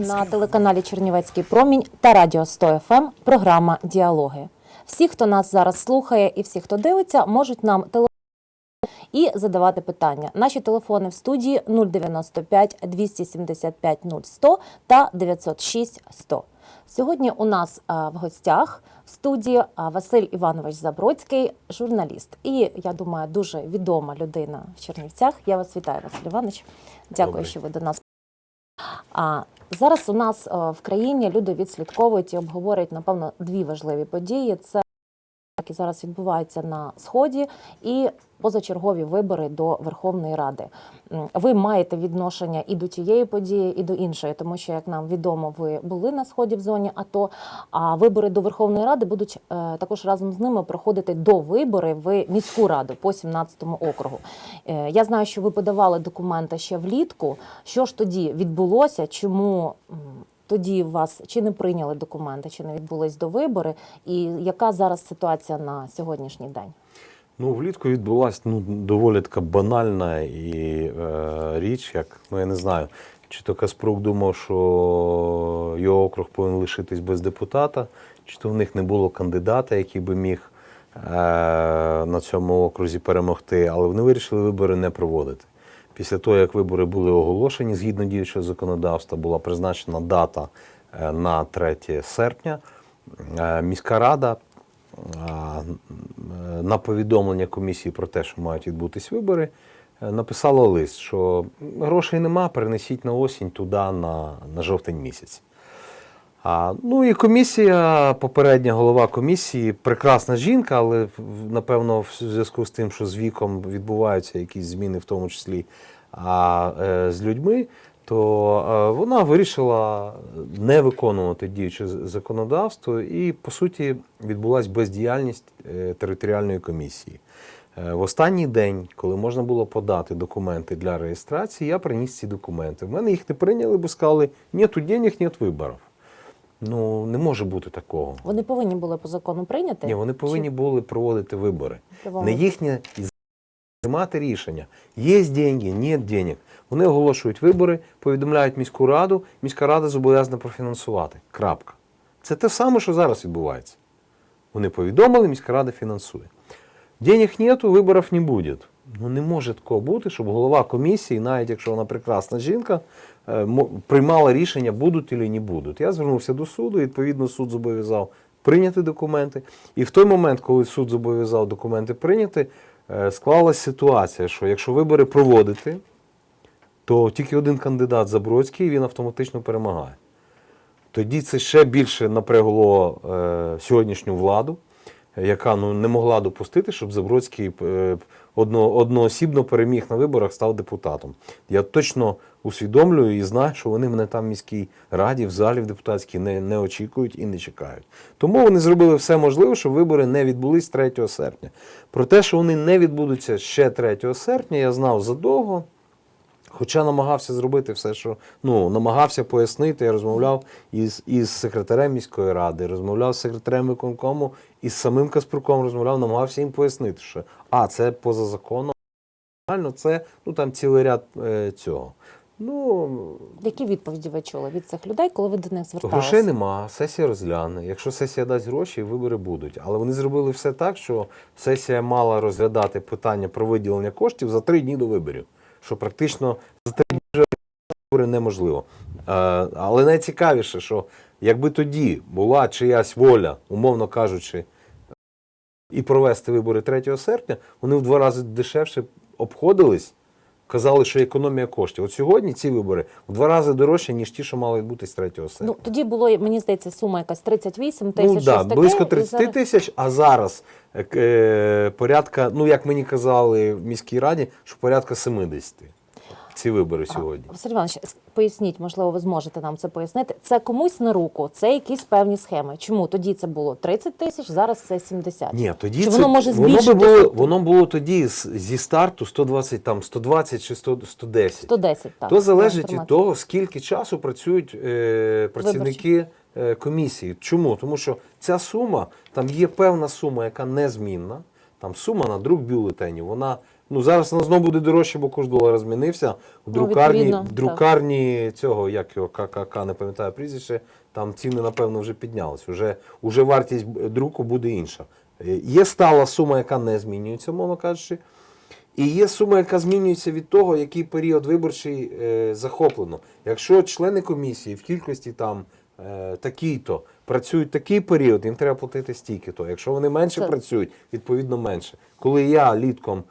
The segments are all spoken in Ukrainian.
на телеканалі Чернівецький промінь та Радіо 100 ФМ програма Діалоги. Всі, хто нас зараз слухає, і всі, хто дивиться, можуть нам телефонувати і задавати питання. Наші телефони в студії 095 275 0100 та 906 100. Сьогодні у нас в гостях в студії Василь Іванович Забродський, журналіст. І я думаю, дуже відома людина в Чернівцях. Я вас вітаю, Василь Іванович. Дякую, Добрий. що ви до нас а зараз у нас е, в країні люди відслідковують і обговорюють напевно дві важливі події: це які зараз відбуваються на сході, і позачергові вибори до Верховної Ради. Ви маєте відношення і до тієї події, і до іншої, тому що, як нам відомо, ви були на сході в зоні АТО. А вибори до Верховної Ради будуть е, також разом з ними проходити до вибори в міську раду по 17-му округу. Е, Я знаю, що ви подавали документи ще влітку. Що ж тоді відбулося? Чому тоді вас чи не прийняли документи, чи не відбулись до вибори? І яка зараз ситуація на сьогоднішній день? Ну, влітку відбулася ну, доволі така банальна і е, річ, як ну я не знаю, чи то Каспрук думав, що його округ повинен лишитись без депутата, чи то в них не було кандидата, який би міг е, на цьому окрузі перемогти, але вони вирішили вибори не проводити. Після того, як вибори були оголошені, згідно діючого законодавства, була призначена дата е, на 3 серпня. Е, Міська рада е, на повідомлення комісії про те, що мають відбутись вибори, написала лист, що грошей нема, перенесіть на осінь туди на, на жовтень місяць. А, ну і комісія, попередня голова комісії, прекрасна жінка, але напевно, в зв'язку з тим, що з віком відбуваються якісь зміни, в тому числі а, е, з людьми, то е, вона вирішила не виконувати діюче законодавство, і по суті відбулася бездіяльність е, територіальної комісії. В останній день, коли можна було подати документи для реєстрації, я приніс ці документи. В мене їх не прийняли, бо сказали, нету денег, нет виборів. Ну, не може бути такого. Вони повинні були по закону прийняти? Ні, вони повинні були проводити вибори. Чи Не їхнє приймати рішення. Є деньги, нет денег. Вони оголошують вибори, повідомляють міську раду, міська рада зобов'язана профінансувати. Крапка. Це те саме, що зараз відбувається. Вони повідомили, міська рада фінансує. Денег нету, виборів не буде. Ну не може такого бути, щоб голова комісії, навіть якщо вона прекрасна жінка, е, приймала рішення, будуть чи не будуть. Я звернувся до суду, відповідно, суд зобов'язав прийняти документи. І в той момент, коли суд зобов'язав документи прийняти, склалася ситуація, що якщо вибори проводити, то тільки один кандидат Забродський, він автоматично перемагає. Тоді це ще більше напрягло е, сьогоднішню владу, яка ну, не могла допустити, щоб Забродський е, одно, одноосібно переміг на виборах, став депутатом. Я точно усвідомлюю і знаю, що вони мене там в міській раді, в залі в депутатській не, не очікують і не чекають. Тому вони зробили все можливе, щоб вибори не відбулись 3 серпня. Про те, що вони не відбудуться ще 3 серпня, я знав задовго. Хоча намагався зробити все, що ну, намагався пояснити, я розмовляв із, із секретарем міської ради, розмовляв з секретарем виконкому, із самим Каспруком розмовляв, намагався їм пояснити, що а, це поза законом, це ну, там цілий ряд е, цього. Ну, Які відповіді ви чули від цих людей, коли ви до них зверталися? Грошей нема, сесія розгляне. Якщо сесія дасть гроші, вибори будуть. Але вони зробили все так, що сесія мала розглядати питання про виділення коштів за три дні до виборів. Що практично за три дні вибори неможливо. Е, Але найцікавіше, що якби тоді була чиясь воля, умовно кажучи, і провести вибори 3 серпня, вони в два рази дешевше обходились. Казали, що економія коштів. От сьогодні ці вибори в два рази дорожче, ніж ті, що мали відбутись 3 серпня. Ну тоді було, мені здається, сума якась 38 тисяч. Ну, да, таке, близько і 30 зараз- тисяч, а зараз е, е, порядка, ну як мені казали в міській раді, що порядка 70 ці вибори сьогодні. Василь Іванович, поясніть, можливо, ви зможете нам це пояснити. Це комусь на руку, це якісь певні схеми. Чому тоді це було 30 тисяч, зараз це 70? Ні, тоді Чи це, воно може воно було, воно було тоді зі старту 120, там 120 чи 100, 110. 110, так. То залежить від того, скільки часу працюють е, працівники е, комісії. Чому? Тому що ця сума, там є певна сума, яка незмінна. Там сума на друк бюлетенів, вона Ну зараз воно знову буде дорожче, бо курс долара змінився. В друкарні, відповідно, в друкарні цього, як його ККК, не пам'ятаю прізвище, там ціни, напевно, вже піднялись. Уже, уже вартість друку буде інша. Е, Є стала сума, яка не змінюється, мовно кажучи. І є сума, яка змінюється від того, який період виборчий е, захоплено. Якщо члени комісії в кількості там е, такий-то працюють такий період, їм треба платити стільки-то. Якщо вони менше Так. працюють, відповідно менше. Коли я літком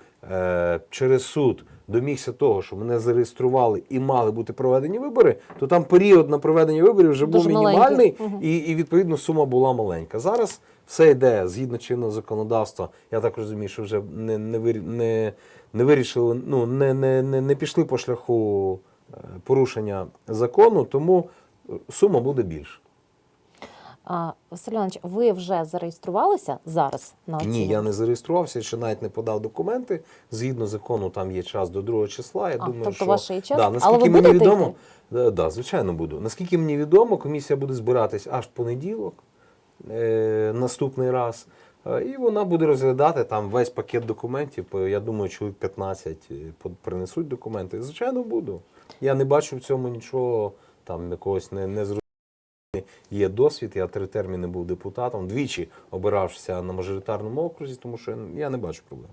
через суд домігся того, що мене зареєстрували і мали бути проведені вибори, то там період на проведення виборів вже був Дуже мінімальний. І, і відповідно сума була маленька. Зараз все йде згідно чинного законодавства. Я так розумію, що вже не, не, не, не вирішили, ну не, не, не, не пішли по шляху е, порушення закону, тому е, сума буде більша. А, Василь Іванович, ви вже зареєструвалися зараз на Ні, я не зареєструвався, ще навіть не подав документи. Згідно закону, там є час до 2 числа. Я А, думаю, тобто що ваш є час? Да, Але наскільки ви мені відомо, да, да, звичайно буду. Наскільки мені відомо, комісія буде збиратись аж в понеділок, е, наступний раз. Е, І вона буде розглядати там весь пакет документів. Е, Я думаю, чоловік 15 е, принесуть документи. Звичайно, буду. Я не бачу в цьому нічого там якогось не, не Є досвід, я три терміни був депутатом, двічі обирався на мажоритарному окрузі, тому що я не бачу проблем.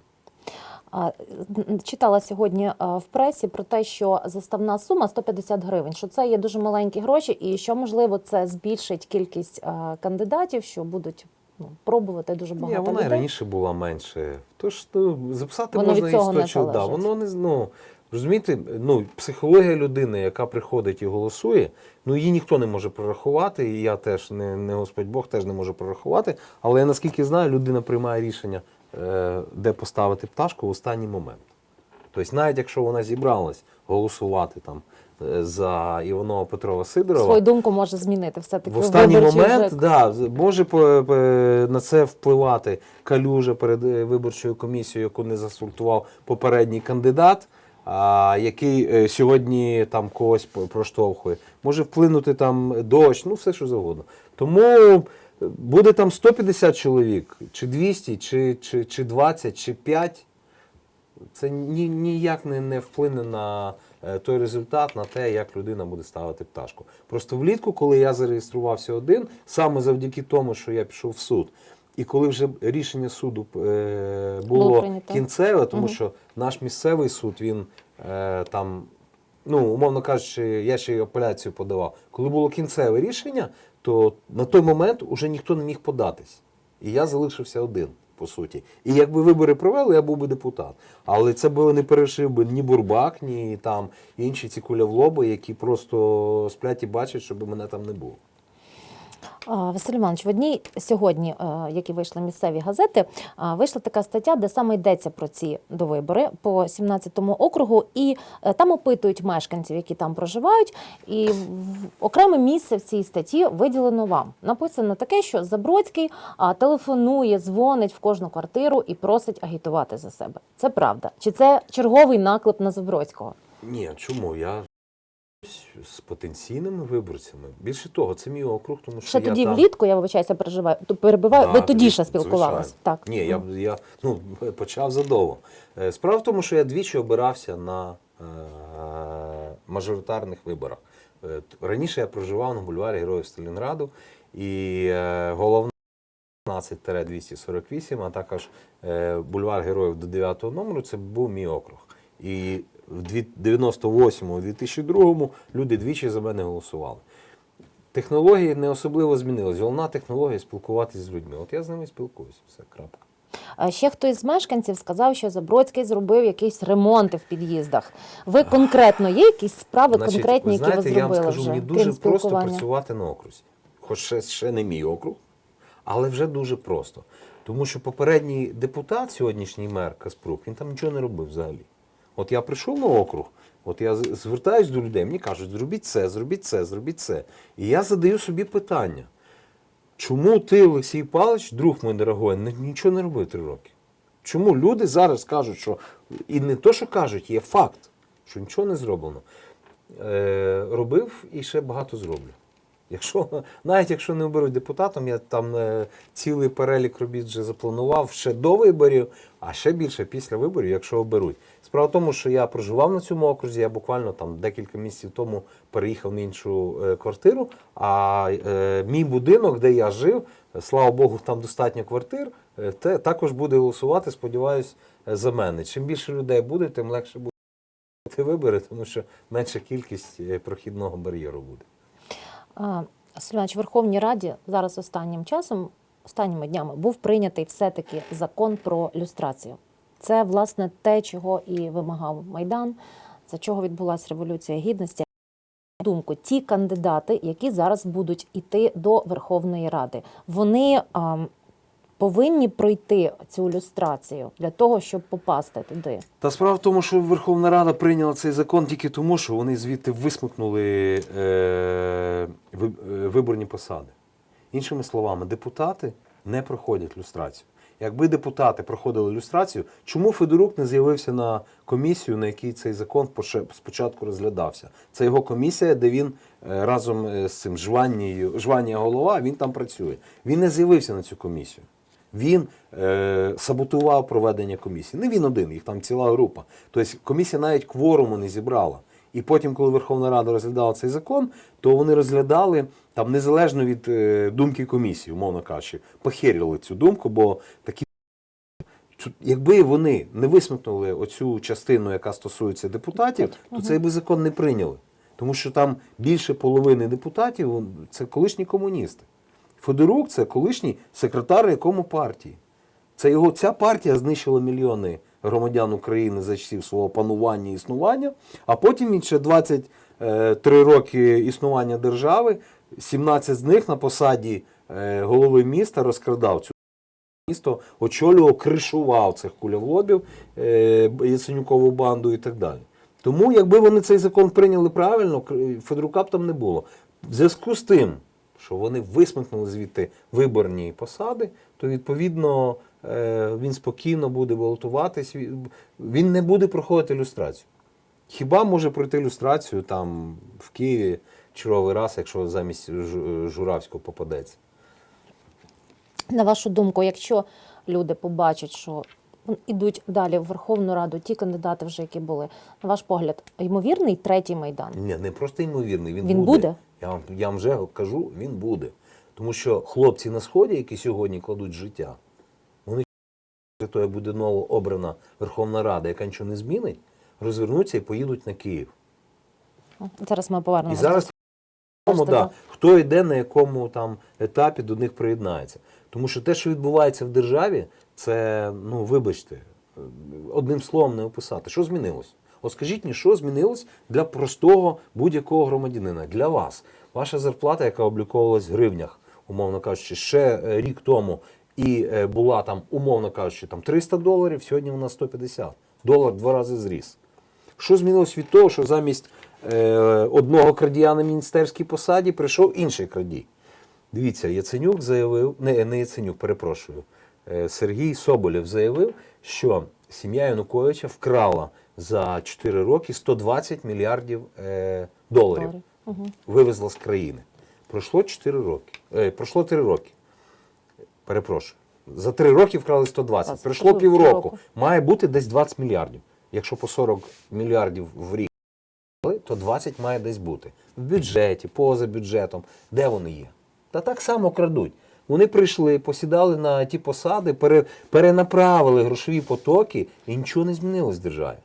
Читала сьогодні в пресі про те, що заставна сума 150 гривень, що це є дуже маленькі гроші, і що можливо це збільшить кількість кандидатів, що будуть ну, пробувати дуже Ні, багато вона і людей. раніше була менше. Тож ну, записати Воно можна і 100 чоловік. Да, воно не ну, розумієте, ну, психологія людини, яка приходить і голосує, ну її ніхто не може прорахувати, і я теж не, не Господь Бог теж не можу прорахувати. Але я наскільки знаю, людина приймає рішення, е, де поставити пташку в останній момент. Тобто, навіть якщо вона зібралась голосувати там е, за Іванова Петрова Сидорова, Свою думку може змінити все таки в останній момент да, може на це впливати калюжа перед е, виборчою комісією, яку не засультував попередній кандидат, а, який е, сьогодні там когось проштовхує. Може вплинути там дощ, ну все що завгодно. Тому е, буде там 150 чоловік, чи 200, чи, чи, чи 20, чи 5. Це ні, ніяк не, не вплине на е, той результат, на те, як людина буде ставити пташку. Просто влітку, коли я зареєструвався один, саме завдяки тому, що я пішов в суд, і коли вже рішення суду е, було, кінцеве, тому що наш місцевий суд, він е, там, ну, умовно кажучи, я ще й апеляцію подавав. Коли було кінцеве рішення, то на той момент уже ніхто не міг податись. І я залишився один, по суті. І якби вибори провели, я був би депутат. Але це би не перешив би ні Бурбак, ні там інші ці кулявлоби, які просто сплять і бачать, щоб мене там не було. Василь Іванович, в одній сьогодні, е, які вийшли місцеві газети, вийшла така стаття, де саме йдеться про ці довибори по 17-му округу, і е, там опитують мешканців, які там проживають. І окреме місце в цій статті виділено вам. Написано таке, що Забродський телефонує, дзвонить в кожну квартиру і просить агітувати за себе. Це правда? Чи це черговий наклеп на Забродського? Ні, чому? Я з потенційними виборцями. Більше того, це мій округ, тому що Ще я тоді там... влітку, я вибачаюся, переживаю, то перебиваю. Да, ви тоді ще спілкувалися. Так. Ні, я, я ну, почав задовго. Е, Справа в тому, що я двічі обирався на е, мажоритарних виборах. Е, Раніше я проживав на бульварі Героїв Сталінграду, і е, головна 15-248, а також е, бульвар Героїв до 9 номеру це був мій округ. І в 98-му, 2002-му люди двічі за мене голосували. Технології не особливо змінились. Головна технологія спілкуватися з людьми. От я з ними спілкуюся. Все, крапка. А Ще хтось з мешканців сказав, що Забродський зробив якісь ремонти в під'їздах. Ви конкретно є якісь справи Значить, конкретні, ви які знаєте, ви я вам скажу, вже? мені дуже просто працювати на окрузі. Хоч ще, ще не мій округ, але вже дуже просто. Тому що попередній депутат, сьогоднішній мер Каспрук, він там нічого не робив взагалі. От я прийшов на округ, от я звертаюсь до людей, мені кажуть, зробіть це, зробіть це, зробіть це. І я задаю собі питання. Чому ти, Олексій Павлович, друг мій дорогой, нічого не робив три роки? Чому люди зараз кажуть, що і не то, що кажуть, є факт, що нічого не зроблено. Е, робив і ще багато зроблю. Якщо, навіть якщо не оберуть депутатом, я там е, цілий перелік робіт вже запланував ще до виборів, а ще більше після виборів, якщо оберуть. Справа в тому, що я проживав на цьому окрузі, я буквально там декілька місяців тому переїхав на іншу е, квартиру. А е, мій будинок, де я жив, слава Богу, там достатньо квартир, е, те, також буде голосувати, сподіваюсь, за мене. Чим більше людей буде, тим легше буде вибори, тому що менша кількість прохідного бар'єру буде. А, в Верховній Раді зараз останнім часом, останніми днями, був прийнятий все-таки закон про люстрацію. Це, власне, те, чого і вимагав Майдан, за чого відбулася Революція Гідності. Думку, ті кандидати, які зараз будуть іти до Верховної Ради, вони повинні пройти цю люстрацію для того, щоб попасти туди. Та справа в тому, що Верховна Рада прийняла цей закон тільки тому, що вони звідти висмикнули е, е, виборні посади. Іншими словами, депутати не проходять люстрацію. Якби депутати проходили люстрацію, чому Федорук не з'явився на комісію, на якій цей закон спочатку розглядався? Це його комісія, де він е, разом е, з цим жваннією, жванія голова, він там працює. Він не з'явився на цю комісію. Він е, саботував проведення комісії. Не він один, їх там ціла група. Тобто комісія навіть кворуму не зібрала. І потім, коли Верховна Рада розглядала цей закон, то вони розглядали там незалежно від е, думки комісії, умовно кажучи, похерили цю думку, бо такі. Якби вони не висмикнули оцю частину, яка стосується депутатів, то цей би закон не прийняли. Тому що там більше половини депутатів це колишні комуністи. Федорук це колишній секретар якому партії. Це його ця партія знищила мільйони громадян України за часів свого панування і існування, а потім він ще 23 роки існування держави, 17 з них на посаді е, голови міста розкрадав цю місто, очолював, кришував цих кулявлобів, е, Яценюкову банду і так далі. Тому, якби вони цей закон прийняли правильно, Федорука б там не було. В зв'язку з тим, що вони висмикнули звідти виборні посади, то відповідно е, він спокійно буде балотуватись, він- не буде проходити люстрацію. Хіба може пройти люстрацію там в Києві черговий раз, якщо замість Журавського попадеться? На вашу думку, якщо люди побачать, що ідуть далі в Верховну Раду, ті кандидати, вже які були, на ваш погляд, ймовірний третій майдан? Ні, не просто ймовірний, він, Він буде. буде? Я вам, я вам вже кажу, він буде. Тому що хлопці на сході, які сьогодні кладуть життя, вони того, як буде ново обрана Верховна Рада, яка нічого не змінить, розвернуться і поїдуть на Київ. Зараз ми І зараз да, да. хто йде на якому там етапі до них приєднається. Тому що те, що відбувається в державі, це, ну вибачте, одним словом не описати. Що змінилось? От скажіть мені, що змінилось для простого будь-якого громадянина, для вас. Ваша зарплата, яка обліковувалась в гривнях, умовно кажучи, ще е, рік тому, і е, була там, умовно кажучи, там 300 доларів, сьогодні вона 150. Долар два рази зріс. Що змінилось від того, що замість е, одного крадія на міністерській посаді прийшов інший крадій? Дивіться, Яценюк заявив, не, не Яценюк, перепрошую, Сергій Соболєв заявив, що сім'я Януковича вкрала за 4 роки 120 мільярдів е, доларів. Угу. Вивезла з країни. Пройшло 4 роки. Е, пройшло 3 роки. Перепрошую. За 3 роки вкрали 120. Так, Пройшло півроку. півроку. Має бути десь 20 мільярдів. Якщо по 40 мільярдів в рік, то 20 має десь бути. В бюджеті, поза бюджетом. Де вони є? Та так само крадуть. Вони прийшли, посідали на ті посади, пере, перенаправили грошові потоки, і нічого не змінилось в державі.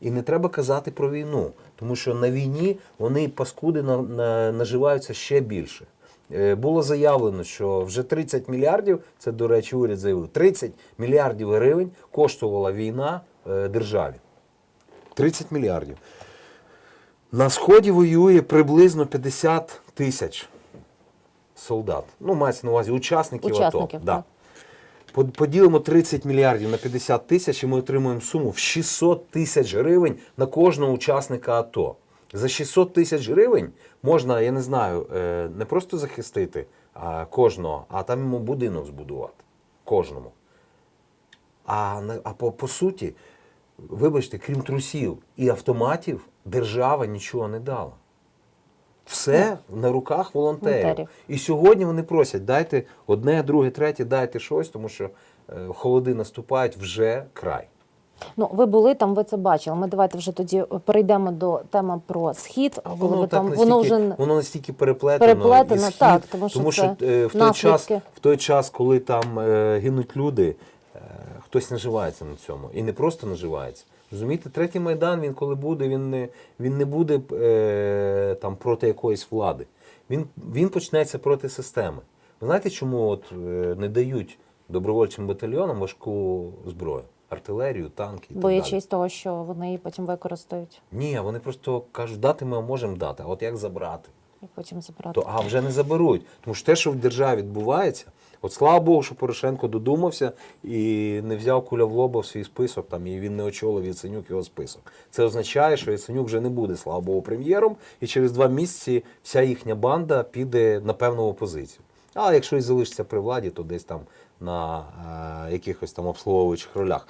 І не треба казати про війну, тому що на війні вони паскуди на, на, наживаються ще більше. Е, Було заявлено, що вже 30 мільярдів, це, до речі, уряд заявив, 30 мільярдів гривень коштувала війна е, державі. 30 мільярдів. На Сході воює приблизно 50 тисяч солдат. Ну, мається на увазі учасників, Учасників, АТО. Да. так. Поділимо 30 мільярдів на 50 тисяч, і ми отримуємо суму в 600 тисяч гривень на кожного учасника АТО. За 600 тисяч гривень можна, я не знаю, е, не просто захистити а, кожного, а там йому будинок збудувати. Кожному. А, а по, по суті, вибачте, крім трусів і автоматів, держава нічого не дала. Все на руках волонтерів. Волонтерів. І сьогодні вони просять, дайте одне, друге, третє, дайте щось, тому що е, холоди наступають вже край. Ну, ви були там, ви це бачили. Ми давайте вже тоді перейдемо до теми про схід, А коли воно ви так там настільки, воно вже воно настільки переплетено. переплетено, і схід, так, тому що тому що е, в той час, в той час, коли там е, гинуть люди, е, хтось наживається на цьому. І не просто наживається. Розумієте, третій майдан, він коли буде, він не, він не буде е, там проти якоїсь влади. Він, він почнеться проти системи. Ви знаєте, чому от, е, не дають добровольчим батальйонам важку зброю? Артилерію, танки і так далі. боячись того, що вони її потім використають Ні, вони просто кажуть, дати ми можемо дати, а от як забрати? і потім забрати. то а вже не заберуть. Тому що те, що в державі відбувається, от слава Богу, що Порошенко додумався і не взяв куля в лоба в свій список, там і він не очолив Яценюк його список. Це означає, що Яценюк вже не буде, слава Богу, прем'єром, і через два місяці вся їхня банда піде на певну опозицію. А якщо і залишиться при владі, то десь там на е, якихось там обслуговуючих ролях.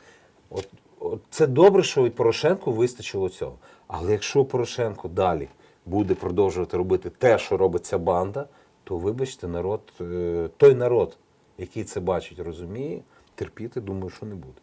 От, от це добре, що від Порошенку вистачило цього. Але якщо Порошенко далі буде продовжувати робити те, що робить ця банда, то вибачте, народ, е, той народ, який це бачить, розуміє, терпіти, думаю, що не буде.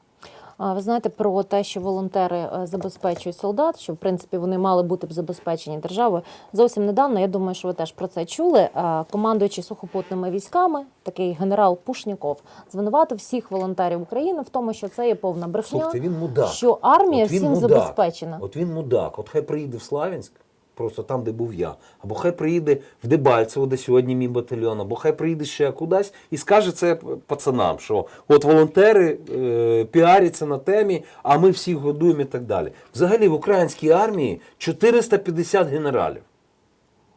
А ви знаєте про те, що волонтери е, забезпечують солдат, що в принципі вони мали бути б забезпечені державою. Зовсім недавно, я думаю, що ви теж про це чули. е, Командуючий сухопутними військами, такий генерал Пушніков, звинуватив всіх волонтерів України в тому, що це є повна брехня. Слухайте, він мудак. що армія От він всім мудак. забезпечена. От він мудак. От хай приїде в Славянськ, просто там, де був я, або хай приїде в Дебальцево, де сьогодні мій батальйон, або хай приїде ще кудись і скаже це пацанам, що от волонтери е, піаряться на темі, а ми всіх годуємо і так далі. Взагалі в українській армії 450 генералів.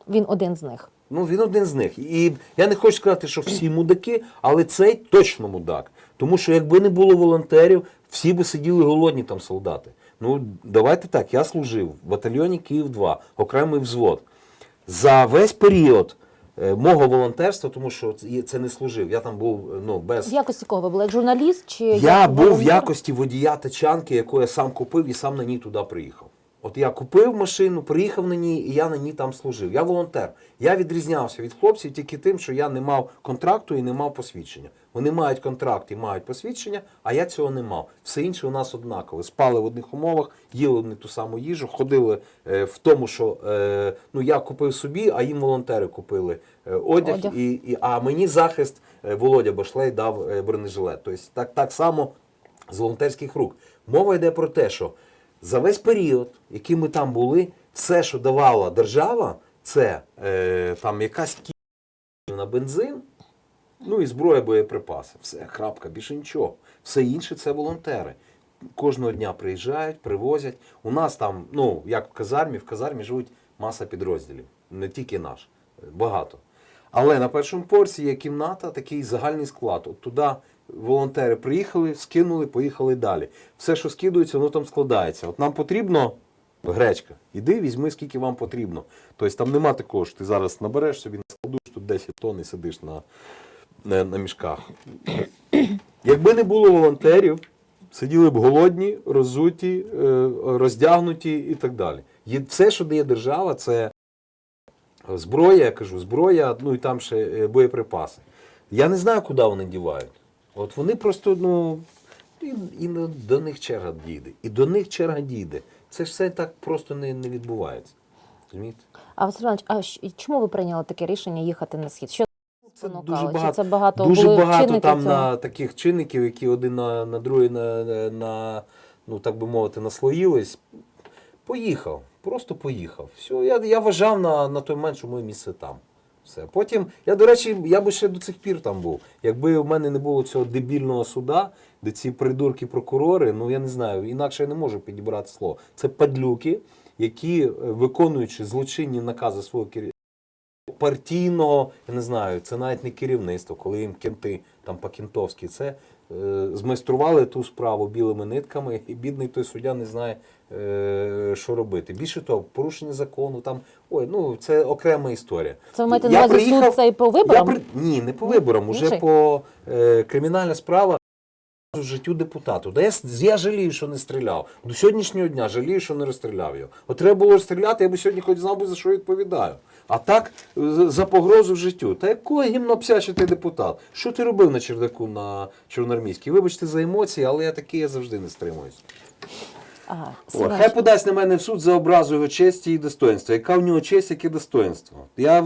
Він один з них. Ну, він один з них. І я не хочу сказати, що всі мудаки, але цей точно мудак. Тому що якби не було волонтерів, всі би сиділи голодні там солдати. Ну, давайте так, я служив в батальйоні Київ 2, окремий взвод. За весь період е, мого волонтерства, тому що це- це не служив, я там був ну, без. В якості кого ви були? Як журналіст чи Я як був в волонтер? якості водія тачанки, яку я сам купив і сам на ній туди приїхав. От я купив машину, приїхав на ній, і я на ній там служив. Я волонтер. Я відрізнявся від хлопців тільки тим, що я не мав контракту і не мав посвідчення. Вони мають контракт і мають посвідчення, а я цього не мав. Все інше у нас однаково. Спали в одних умовах, їли одну ту саму їжу, ходили е, в тому, що е, ну я купив собі, а їм волонтери купили е, одяг, Одяг. І, і а мені захист Володя Башлей дав бронежилет. Тобто так, так само з волонтерських рук. Мова йде про те, що за весь період, який ми там були, все, що давала держава, це е, там якась кі на бензин, ну і зброя, боєприпаси. Все, крапка, більше нічого. Все інше це волонтери. Кожного дня приїжджають, привозять. У нас там, ну, як в казармі, в казармі живуть маса підрозділів, не тільки наш, багато. Але на першому поверсі є кімната, такий загальний склад. От туди волонтери приїхали, скинули, поїхали далі. Все, що скидується, воно там складається. От нам потрібно гречка. Іди, візьми, скільки вам потрібно. Тобто там нема такого, що ти зараз набереш собі, складуєш тут 10 тонн і сидиш на, на, на мішках. Якби не було волонтерів, сиділи б голодні, розуті, е, роздягнуті і так далі. Є все, що дає держава, це зброя, я кажу, зброя, ну і там ще е, боєприпаси. Я не знаю, куди вони дівають. От вони просто, ну, і, і до них черга дійде. І до них черга дійде. Це ж все так просто не, не відбувається. Розумієте? А Василь Іванович, а щ- чому ви прийняли таке рішення їхати на схід? Що Це спонукало? дуже Чи багато, це багато дуже були багато там цього? на таких чинників, які один на, на другий на, на, на, ну так би мовити, наслоїлись. Поїхав, просто поїхав. Все, я, я вважав на, на той момент, що моє місце там. Все. Потім, я, до речі, я би ще до цих пір там був. Якби в мене не було цього дебільного суда, де ці придурки прокурори, ну я не знаю, інакше я не можу підібрати слово. Це падлюки, які, е, виконуючи злочинні накази свого керівника, партійного, я не знаю, це навіть не керівництво, коли їм кенти там по-кінтовськи, це змайстрували ту справу білими нитками, і бідний той суддя не знає, е, що робити. Більше того, порушення закону, там, ой, ну це окрема історія. Це маєте на увазі суд цей по Я виборам? при... Ні, не по виборам, уже по е, кримінальна справа в життю депутату. Да я, я жалію, що не стріляв. До сьогоднішнього дня жалію, що не розстріляв його. От треба було розстріляти, я би сьогодні хоч знав би, за що відповідаю. А так, за погрозу в життю. Та якого гімно псячий ти депутат? Що ти робив на чердаку на Чорноармійській? Вибачте за емоції, але я такий я завжди не стримуюсь. Хай подасть на мене в суд за образу його честі і достоинства. Яка в нього честь, яке достоинство? Я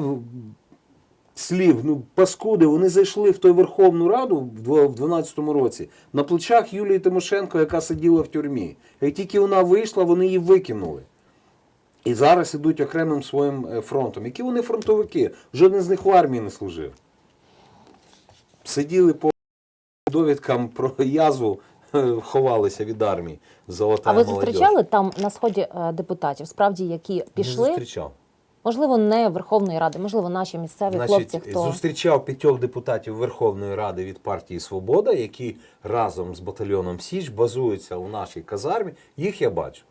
слів, ну, паскуди, вони зайшли в той Верховну Раду в дво- в 12-му році на плечах Юлії Тимошенко, яка сиділа в тюрмі. Як тільки вона вийшла, вони її викинули. І зараз ідуть окремим своїм е, фронтом. Які вони фронтовики? Жоден з них в армії не служив. Сиділи по довідкам про язву, е, ховалися від армії. Золота а ви молодіж. зустрічали там на сході е, депутатів, справді, які Не пішли, зустрічав. Можливо, не Верховної Ради, можливо, наші місцеві хлопці, хто зустрічав п'ятьох депутатів Верховної Ради від партії Свобода, які разом з батальйоном Січ базуються у нашій казармі. Їх я бачу.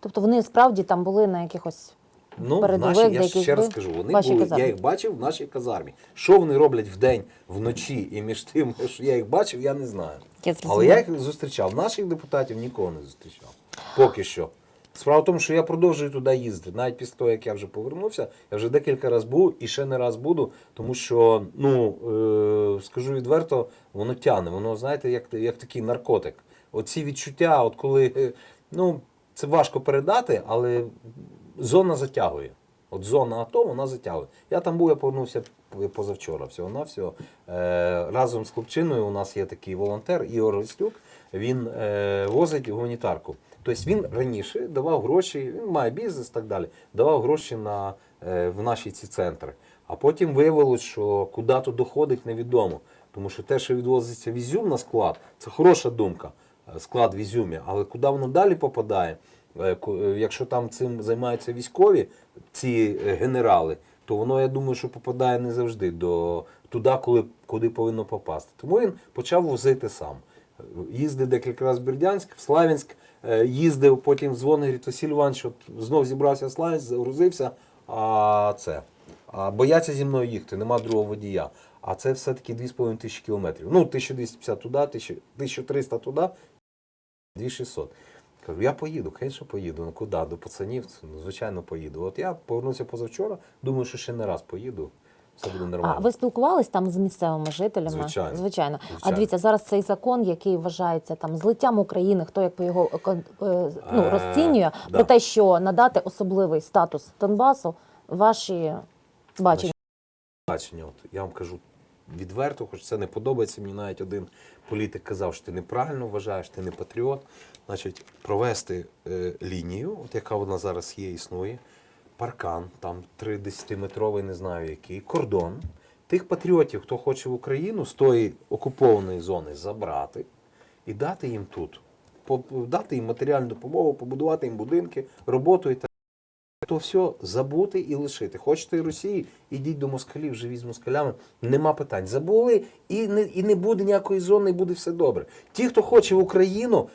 тобто вони справді там були на якихось Ну, Передових нашій, я ще раз кажу, вони були, казармі. я їх бачив в нашій казармі. Що вони роблять вдень, вночі і між тим, що я їх бачив, я не знаю. Я Але я їх зустрічав. Наших депутатів нікого не зустрічав. Поки що. Справа в тому, що я продовжую туди їздити. Навіть після того, як я вже повернувся, я вже декілька разів був і ще не раз буду, тому що, ну, е, скажу відверто, воно тяне. Воно, знаєте, як, як такий наркотик. Оці відчуття, от коли, ну, це важко передати, але зона затягує. От зона АТО, вона затягує. Я там був, я повернувся позавчора, всього на всього. Е, разом з хлопчиною у нас є такий волонтер Ігор Гостюк, він е, возить гуманітарку. Тобто він раніше давав гроші, він має бізнес і так далі, давав гроші на, е, в наші ці центри. А потім виявилось, що куди то доходить, невідомо. Тому що те, що відвозиться в Ізюм на склад, це хороша думка, склад в Ізюмі, але куди воно далі попадає, якщо там цим займаються військові, ці генерали, то воно, я думаю, що попадає не завжди до туди, коли, куди повинно попасти. Тому він почав возити сам. Їздив декілька разів в Бердянськ, в Славянськ, е, їздив, потім дзвонить, говорить, Василь Іванович, от знов зібрався в Славянськ, загрузився, а це. А бояться зі мною їхати, нема другого водія. А це все-таки 2,5 тисячі кілометрів. Ну, 1250 туди, 1300 туди, 2600. Кажу, я поїду, звісно, поїду. Ну куди? До пацанів? Ну, звичайно, поїду. От я повернувся позавчора, думаю, що ще не раз поїду. Все буде нормально. А ви спілкувались там з місцевими жителями? Звичайно. Звичайно. А Звичайно. дивіться, зараз цей закон, який вважається там злиттям України, хто як по його е, е, ну, Е, розцінює, да. про те, що надати особливий статус Донбасу, ваші бачення. бачення. От я вам кажу відверто, хоч це не подобається. Мені навіть один політик казав, що ти неправильно вважаєш, ти не патріот. Значить, провести е, лінію, от яка вона зараз є, існує, паркан, там 30-метровий, не знаю який, кордон. Тих патріотів, хто хоче в Україну з тої окупованої зони забрати і дати їм тут. Дати їм матеріальну допомогу, побудувати їм будинки, роботу і так. То все забути і лишити. Хочете і Росії, ідіть до москалів, живіть з москалями. Нема питань. Забули і не, і не буде ніякої зони, і буде все добре. Ті, хто хоче в Україну,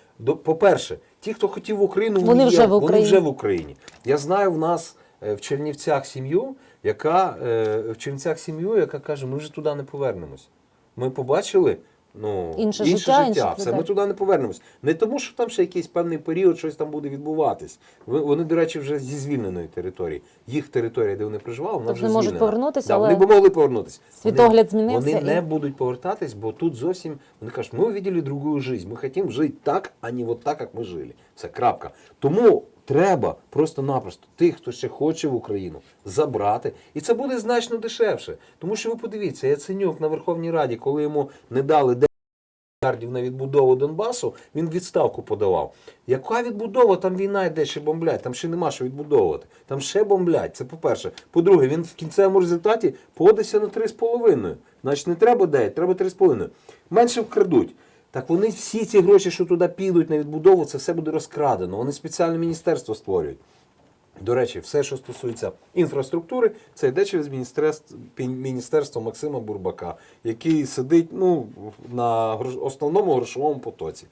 по-перше, ті, хто хотів в Україну, Вони є, вже в вони Україні. вже в Україні. Я знаю в нас е, в Чернівцях сім'ю, яка е, в Чернівцях сім'ю, яка каже, ми вже туди не повернемось. Ми побачили. Ну, Інше життя, інше Все, життя. ми туди не повернемось. Не тому, що там ще якийсь певний період щось там буде відбуватись. Вони, до речі, вже зі звільненої території. Їх територія, де вони проживали, вона Тобто вже не можуть звільнена. повернутися, да, але Вони б могли повернутися. світогляд вони, змінився Вони і- не будуть повертатись, бо тут зовсім вони кажуть, ми увидели другу життя. Ми хочемо жити так, а не от так, як ми жили. Все, крапка. Тому треба просто-напросто тих, хто ще хоче в Україну, забрати. І це буде значно дешевше. Тому що ви подивіться, Яценюк на Верховній Раді, коли йому не дали мільярдів на відбудову Донбасу, він відставку подавав. Яка відбудова? Там війна йде, ще бомблять, там ще нема що відбудовувати. Там ще бомблять. Це по-перше. По-друге, він в кінцевому результаті погодився на 3,5. Значить, не треба 9, треба 3,5. Менше вкрадуть. Так вони всі ці гроші, що туди підуть на відбудову, це все буде розкрадено. Вони спеціальне міністерство створюють. До речі, все, що стосується інфраструктури, це йде через міністерство, Максима Бурбака, який сидить ну, на основному грошовому потоці.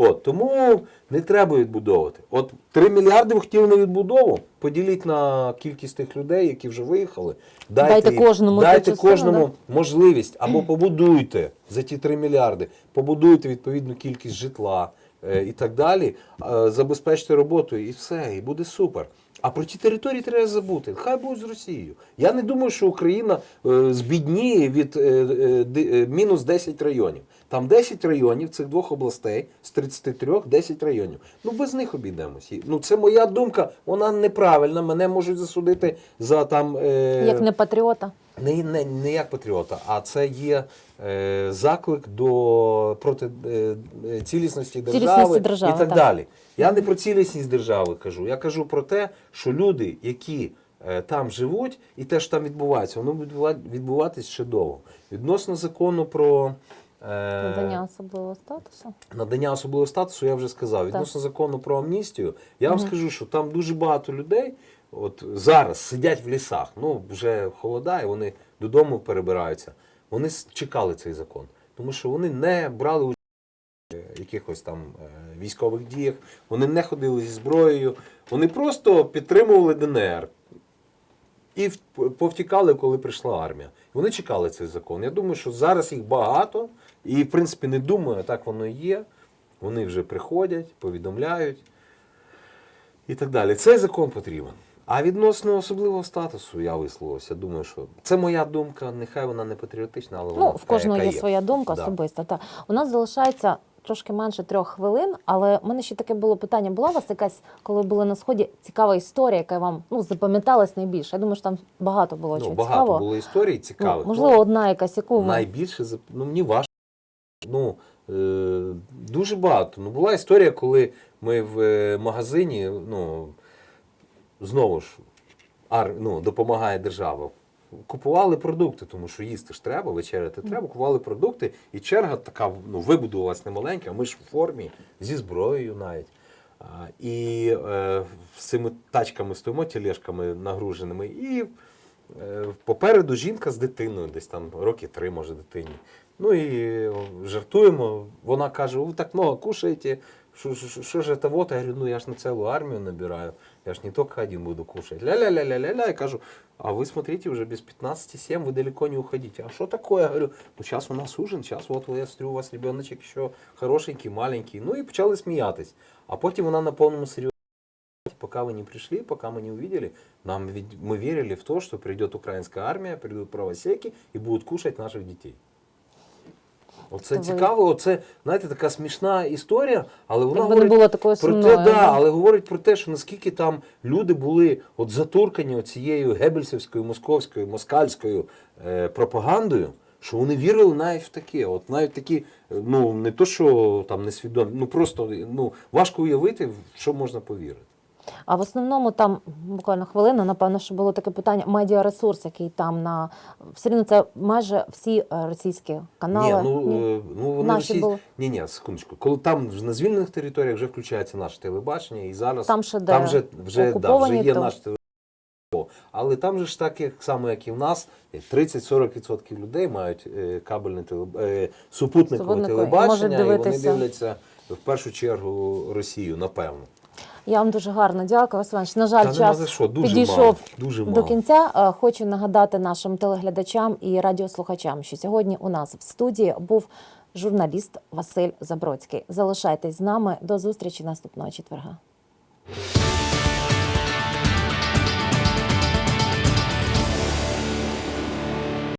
От тому не треба відбудовувати. От 3 мільярди ви хотіли на відбудову. Поділіть на кількість тих людей, які вже виїхали. Дайте їм- кожному дайте частину, кожному можливість або побудуйте за ті 3 мільярди, побудуйте відповідну кількість житла е, і так далі, е, забезпечте роботу і все, і буде супер. А про ті території треба забути. Хай будуть з Росією. Я не думаю, що Україна е, збідніє від е, е, е, мінус 10 районів. Там 10 районів цих двох областей з 33 10 районів. Ну без них обійдемось. Ну це моя думка, вона неправильна. Мене можуть засудити за там е, Як не патріота. не, не, не як патріота, а це є е, заклик до проти е, цілісності держави, Цілісності держави, і так, так. далі. Я не про цілісність держави кажу. Я кажу про те, що люди, які е, там живуть, і те, що там відбувається, воно буде відбува- відбуватись ще довго. Відносно закону про. Е, Надання особливого статусу. Надання особливого статусу я вже сказав. Відносно закону про амністію, я вам скажу, що там дуже багато людей от зараз сидять в лісах. Ну вже холодає, вони додому перебираються. Вони чекали цей закон, тому що вони не брали участь в якихось там е, військових діях, вони не ходили зі зброєю, вони просто підтримували ДНР. І повтікали, коли прийшла армія. Вони чекали цей закон. Я думаю, що зараз їх багато, і в принципі не думаю, так воно і є. Вони вже приходять, повідомляють і так далі. Цей закон потрібен. А відносно особливого статусу я висловився. Думаю, що це моя думка. Нехай вона не патріотична, але вона Ну, в кожного є своя думка Да. особиста. Та. У нас залишається трошки менше трьох хвилин, але в мене ще таке було питання. Була у вас якась, коли були на сході, цікава історія, яка вам ну, запам'яталась найбільше? Я думаю, що там багато було Ну, чого багато цікавого. було історій Ну, цікавих. можливо, Ну, одна якась, яку. Найбільше ну, мені важко. Ну, е, дуже багато. Ну, була історія, коли ми в е, магазині, ну, знову ж, ар, ну, допомагає держава. Купували продукти, тому що їсти ж треба, вечеряти треба, купували продукти, і черга така ну, вибудувалась немаленька, ми ж в формі, зі зброєю навіть. А, і е, з цими тачками стоїмо, тележками нагруженими, і Е, Попереду жінка з дитиною, десь там роки три, може, дитині. Ну і жартуємо. Вона каже: ви так много кушаєте, що, ж це вот? Я говорю, ну я ж не цілу армію набираю, я ж не тільки один буду кушать. Ля-ля-ля-ля-ля-ля. Я кажу, а вы смотрите, уже без 15-7 вы далеко не уходите. А что такое? Я говорю, ну сейчас у нас ужин, сейчас вот я смотрю, у вас ребеночек еще хорошенький, маленький. Ну і почали сміятись. А потім вона на повному серйозі. Пока вы не пришли, пока мы не увидели, нам ведь мы верили в то, что придет украинская армия, придут правосеки и будут кушать наших дітей. Оце ви- цікаво, оце, знаєте, така смішна історія, але вона Якби не говорить було такої про сумної. те, да, да. але говорить про те, що наскільки там люди були от затуркані цією гебельсівською, московською, москальською е, пропагандою, що вони вірили навіть в таке. От навіть такі, е, ну не то, що там несвідомі, ну просто ну, важко уявити, в що можна повірити. А в основному там буквально хвилина, напевно, що було таке питання. Медіаресурс, який там на все рівно це майже всі е, російські канали. Ні, ну, Ні. е, ну вони Наші були. Ні, ні, секундочку. Коли там на звільнених територіях вже включається наше телебачення, і зараз Там ще там вже, вже, да, вже є то- наш телебачення. Але там же ж так як само, як і в нас, 30-40% людей мають е, кабельне телеб... супутникове Супутникове, і телебачення, можуть і вони дивляться в першу чергу Росію, напевно. Я вам дуже гарно дякую, Василь Іванович. На жаль, Та нема час за що, дуже підійшов мало, дуже до кінця. Е, Хочу нагадати нашим телеглядачам і радіослухачам, що сьогодні у нас в студії був журналіст Василь Забродський. Залишайтесь з нами до зустрічі наступного четверга.